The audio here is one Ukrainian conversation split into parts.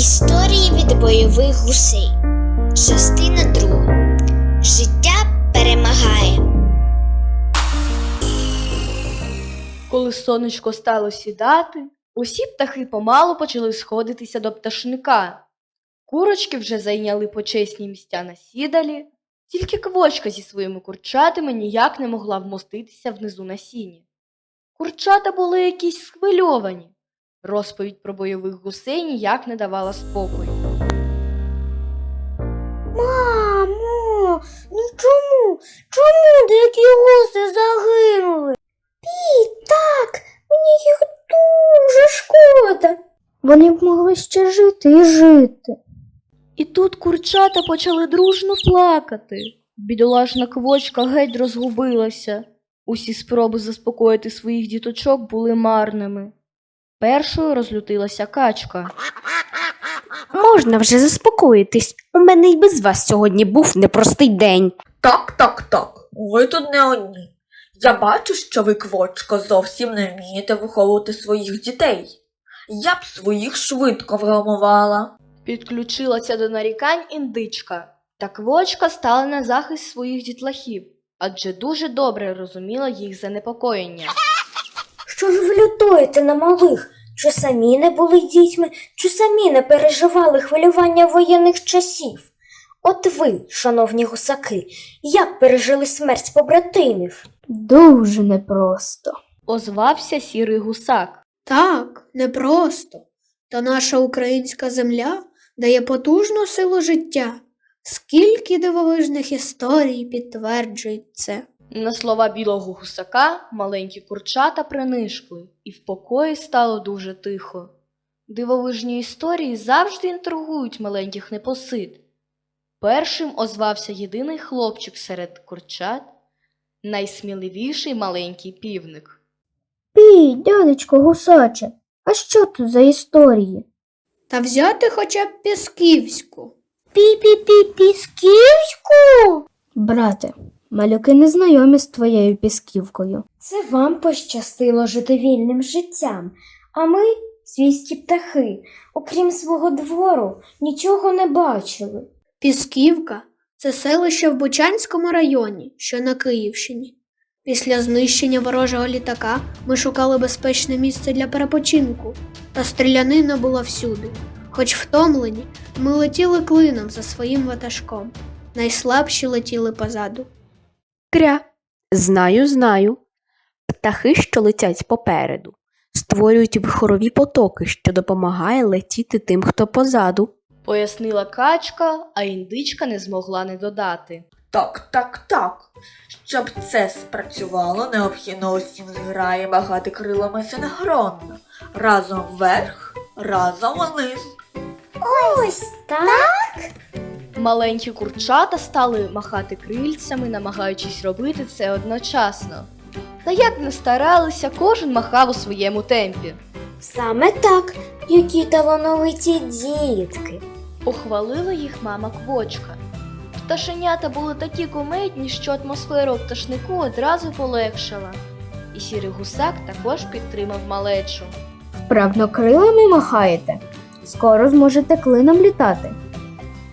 Історії від бойових гусей. Частина друга. Життя перемагає. Коли сонечко стало сідати, усі птахи помалу почали сходитися до пташника. Курочки вже зайняли почесні місця на сідалі, тільки квочка зі своїми курчатами ніяк не могла вмоститися внизу на сіні. Курчата були якісь схвильовані. Розповідь про бойових гусей ніяк не давала спокою. Мамо, ну чому? Чому деякі гуси загинули? Пі, так, мені їх дуже шкода. Вони б могли ще жити і жити. І тут курчата почали дружно плакати. Бідолашна квочка геть розгубилася. Усі спроби заспокоїти своїх діточок були марними. Першою розлютилася качка. Можна вже заспокоїтись. У мене й без вас сьогодні був непростий день. Так, так, так. Ви тут не одні. Я бачу, що ви, квочко, зовсім не вмієте виховувати своїх дітей. Я б своїх швидко вгамувала. Підключилася до нарікань індичка, та квочка стала на захист своїх дітлахів, адже дуже добре розуміла їх занепокоєння. Що ж ви лютуєте на малих? Чи самі не були дітьми, чи самі не переживали хвилювання воєнних часів? От ви, шановні гусаки, як пережили смерть побратимів? Дуже непросто. Озвався сірий гусак. Так, непросто. Та наша українська земля дає потужну силу життя. Скільки дивовижних історій підтверджують це. На слова білого гусака маленькі курчата принишкли, і в покої стало дуже тихо. Дивовижні історії завжди інтригують маленьких непосид. Першим озвався єдиний хлопчик серед курчат, найсміливіший маленький півник. Пій, дядечко гусаче, а що тут за історії? Та взяти хоча б Пісківську. Пі-пі-пі-пісківську! Брате, малюки не знайомі з твоєю пісківкою. Це вам пощастило жити вільним життям, а ми, свійські птахи, окрім свого двору, нічого не бачили. Пісківка це селище в Бучанському районі, що на Київщині. Після знищення ворожого літака ми шукали безпечне місце для перепочинку, та стрілянина була всюди. Хоч втомлені, ми летіли клином за своїм ватажком. Найслабші летіли позаду. Кря. Знаю, знаю. Птахи, що летять попереду, створюють вихорові потоки, що допомагає летіти тим, хто позаду. Пояснила качка, а індичка не змогла не додати. Так, так, так. Щоб це спрацювало, необхідно усім зграє махати крилами синхронно. Разом вверх, разом вниз. Ось так? Маленькі курчата стали махати крильцями, намагаючись робити це одночасно. Та як не старалися, кожен махав у своєму темпі. Саме так, які талановиті дітки. Похвалила їх мама квочка. Пташенята були такі кумедні, що атмосфера у пташнику одразу полегшала. І сірий гусак також підтримав малечу. Вправно крилами махаєте? Скоро зможете клином літати.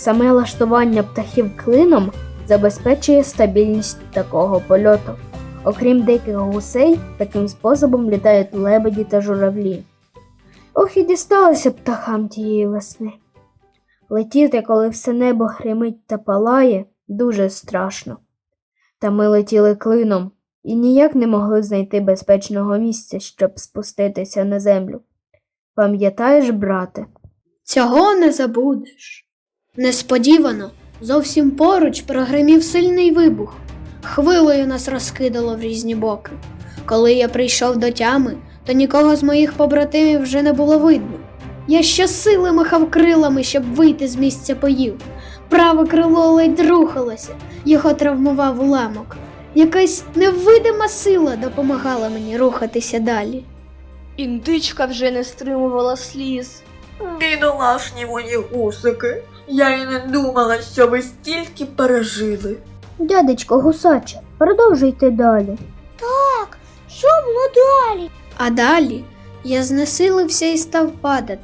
Саме лаштування птахів клином забезпечує стабільність такого польоту. Окрім диких гусей, таким способом літають лебеді та журавлі. Ох і дісталося птахам тієї весни. Летіти, коли все небо гримить та палає, дуже страшно. Та ми летіли клином і ніяк не могли знайти безпечного місця, щоб спуститися на землю. Пам'ятаєш, брате? Цього не забудеш. Несподівано, зовсім поруч прогримів сильний вибух. Хвилею нас розкидало в різні боки. Коли я прийшов до тями, то нікого з моїх побратимів вже не було видно. Я щосили махав крилами, щоб вийти з місця боїв. Праве крило ледь рухалося, його травмував уламок. Якась невидима сила допомагала мені рухатися далі. Індичка вже не стримувала сліз. Бідолашні мої гусики. Я й не думала, що ви стільки пережили. Дядечко гусаче, продовжуйте далі. Так, Що було далі? А далі я знесилився і став падати.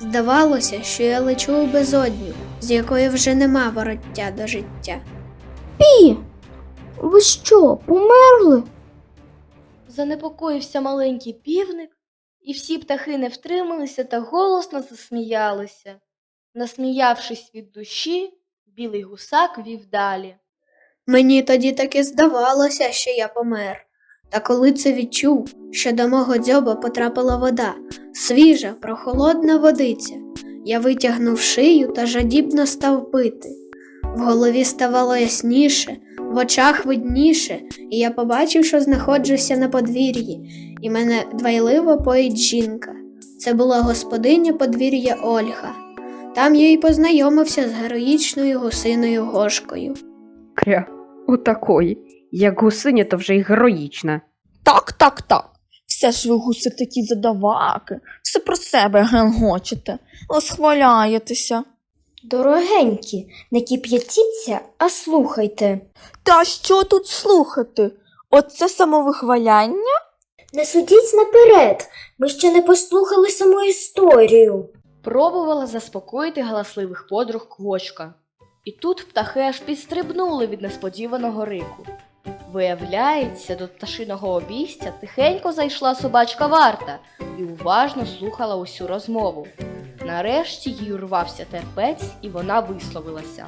Здавалося, що я лечу у безодню, з якої вже нема вороття до життя. Пі! Ви що, померли? Занепокоївся маленький півник, і всі птахи не втрималися та голосно засміялися. Насміявшись від душі, білий гусак вів далі. Мені тоді таки здавалося, що я помер. Та коли це відчув, що до мого дзьоба потрапила вода, свіжа, прохолодна водиця, я витягнув шию та жадібно став пити. В голові ставало ясніше, в очах видніше, і я побачив, що знаходжуся на подвір'ї, і мене двайливо поїть жінка. Це була господиня подвір'я Ольга. Там я й познайомився з героїчною гусиною Гошкою. Кря, отакої. Як гусиня, то вже й героїчна. Так, так, так. Все ж ви гуси такі задаваки, все про себе гелгочете, розхваляєтеся. Дорогенькі, не кип'ятіться, а слухайте. Та що тут слухати? Оце самовихваляння? Не судіть наперед, ми ще не послухали саму історію. Пробувала заспокоїти галасливих подруг квочка. І тут птахи аж підстрибнули від несподіваного рику. Виявляється, до пташиного обійстя тихенько зайшла собачка варта і уважно слухала усю розмову. Нарешті їй урвався терпець, і вона висловилася.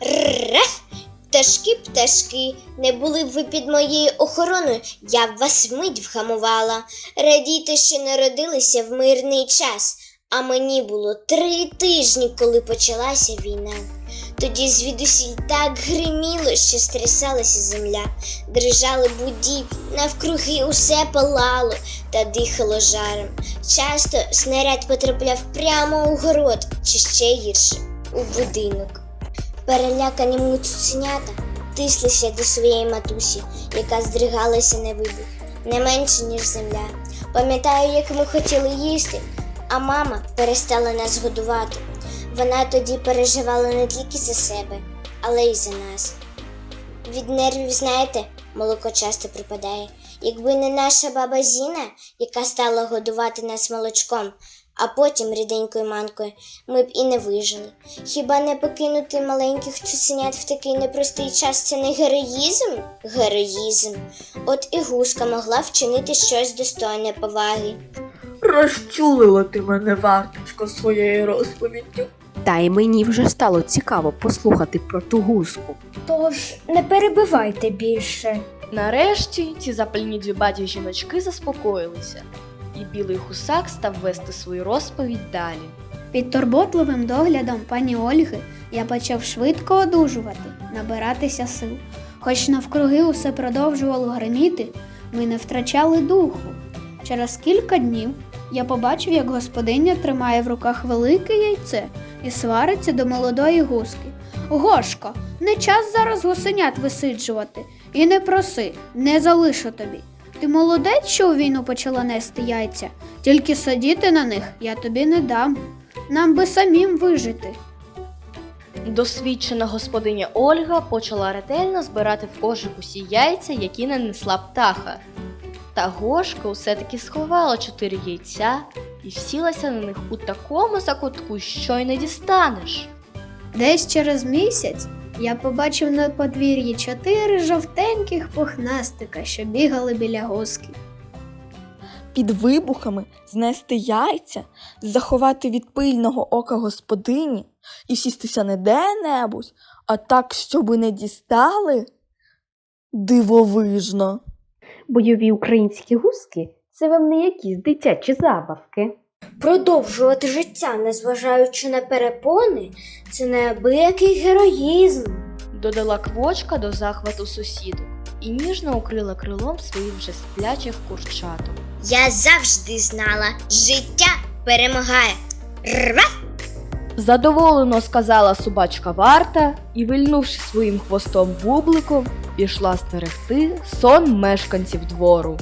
Ррррах! Пташки, пташки, не були б ви під моєю охороною, я б вас вмить вгамувала. Радійте, що народилися в мирний час, а мені було три тижні, коли почалася війна. Тоді звідусіль так гриміло, що стрясалася земля, дрижали будівлі, навкруги усе палало та дихало жаром. Часто снаряд потрапляв прямо у город, чи ще гірше у будинок. Перелякані муценята тислися до своєї матусі, яка здригалася на вибух, не менше, ніж земля. Пам'ятаю, як ми хотіли їсти, а мама перестала нас годувати. Вона тоді переживала не тільки за себе, але й за нас. Від нервів, знаєте, молоко часто припадає. Якби не наша баба Зіна, яка стала годувати нас молочком, а потім ріденькою манкою, ми б і не вижили. Хіба не покинути маленьких цуценят в такий непростий час це не героїзм? Героїзм. От і гуска могла вчинити щось достойне поваги. Розчулила ти мене, варточко, своєю розповіддю. Та й мені вже стало цікаво послухати про ту гуску. Тож не перебивайте більше. Нарешті ці запальні дзюбаті жіночки заспокоїлися, і білий гусак став вести свою розповідь далі. Під турботливим доглядом пані Ольги я почав швидко одужувати, набиратися сил. Хоч навкруги усе продовжувало гриміти, ми не втрачали духу. Через кілька днів я побачив, як господиня тримає в руках велике яйце і свариться до молодої гуски. Гошко, не час зараз гусенят висиджувати. І не проси, не залишу тобі. Ти молодець, що у війну почала нести яйця, тільки сидіти на них я тобі не дам. Нам би самим вижити. Досвідчена господиня Ольга почала ретельно збирати в кожик усі яйця, які нанесла птаха. Та Гошка усе-таки сховала чотири яйця і всілася на них у такому закутку, що й не дістанеш. Десь через місяць я побачив на подвір'ї чотири жовтеньких пухнастика, що бігали біля гуски. Під вибухами знести яйця, заховати від пильного ока господині і сістися не де-небудь, а так, щоби не дістали. Дивовижно. Бойові українські гуски це вам не якісь дитячі забавки. Продовжувати життя, незважаючи на перепони, це неабиякий героїзм. Додала квочка до захвату сусідок і ніжно укрила крилом своїх вже сплячих курчаток. Я завжди знала, життя перемагає. Рва! Задоволено сказала собачка варта і, вильнувши своїм хвостом бубликом, пішла стерегти сон мешканців двору.